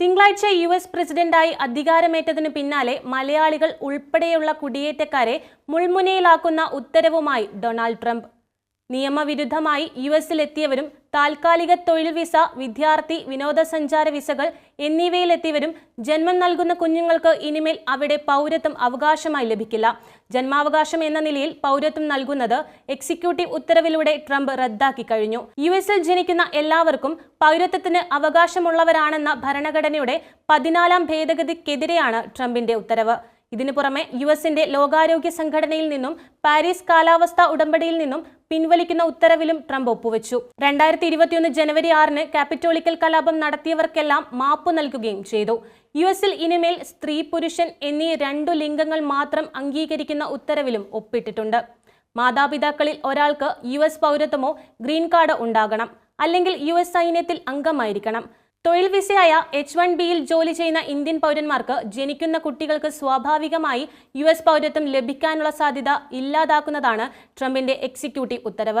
തിങ്കളാഴ്ച U S പ്രസിഡന്റായി അധികാരമേറ്റതിനു പിന്നാലെ മലയാളികൾ ഉൾപ്പെടെയുള്ള കുടിയേറ്റക്കാരെ മുൾമുനയിലാക്കുന്ന ഉത്തരവുമായി ഡൊണാൾഡ് ട്രംപ്. നിയമവിരുദ്ധമായി യു എസിലെത്തിയവരും താൽക്കാലിക തൊഴിൽ വിസ വിദ്യാർത്ഥി വിനോദസഞ്ചാര വിസകൾ എന്നിവയിലെത്തിയവരും ജന്മം നൽകുന്ന കുഞ്ഞുങ്ങൾക്ക് ഇനിമേൽ അവിടെ പൗരത്വം അവകാശമായി ലഭിക്കില്ല. ജന്മാവകാശം എന്ന നിലയിൽ പൗരത്വം നൽകുന്നത് എക്സിക്യൂട്ടീവ് ഉത്തരവിലൂടെ ട്രംപ് റദ്ദാക്കി കഴിഞ്ഞു. യു എസിൽ ജനിക്കുന്ന എല്ലാവർക്കും പൗരത്വത്തിന് അവകാശമുള്ളവരാണെന്ന ഭരണഘടനയുടെ പതിനാലാം ഭേദഗതിക്കെതിരെയാണ് ട്രംപിന്റെ ഉത്തരവ്. ഇതിനു പുറമെ യു എസിന്റെ ലോകാരോഗ്യ സംഘടനയിൽ നിന്നും പാരീസ് കാലാവസ്ഥാ ഉടമ്പടിയിൽ നിന്നും പിൻവലിക്കുന്ന ഉത്തരവിലും ട്രംപ് ഒപ്പുവെച്ചു. രണ്ടായിരത്തി ഇരുപത്തിയൊന്ന് ജനുവരി ആറിന് കാപ്പിറ്റോളിക്കൽ കലാപം നടത്തിയവർക്കെല്ലാം മാപ്പ് നൽകുകയും ചെയ്തു. യു എസിൽ ഇനിമേൽ സ്ത്രീ പുരുഷൻ എന്നീ രണ്ടു ലിംഗങ്ങൾ മാത്രം അംഗീകരിക്കുന്ന ഉത്തരവിലും ഒപ്പിട്ടിട്ടുണ്ട്. മാതാപിതാക്കളിൽ ഒരാൾക്ക് യു പൗരത്വമോ ഗ്രീൻ കാർഡ് ഉണ്ടാകണം. അല്ലെങ്കിൽ യു എസ് സൈന്യത്തിൽ അംഗമായിരിക്കണം. തൊഴിൽ വിസയായ എച്ച് വൺ ബിയിൽ ജോലി ചെയ്യുന്ന ഇന്ത്യൻ പൗരന്മാർക്ക് ജനിക്കുന്ന കുട്ടികൾക്ക് സ്വാഭാവികമായി യു എസ് പൗരത്വം ലഭിക്കാനുള്ള സാധ്യത ഇല്ലാതാക്കുന്നതാണ് ട്രംപിന്റെ എക്സിക്യൂട്ടീവ് ഉത്തരവ്.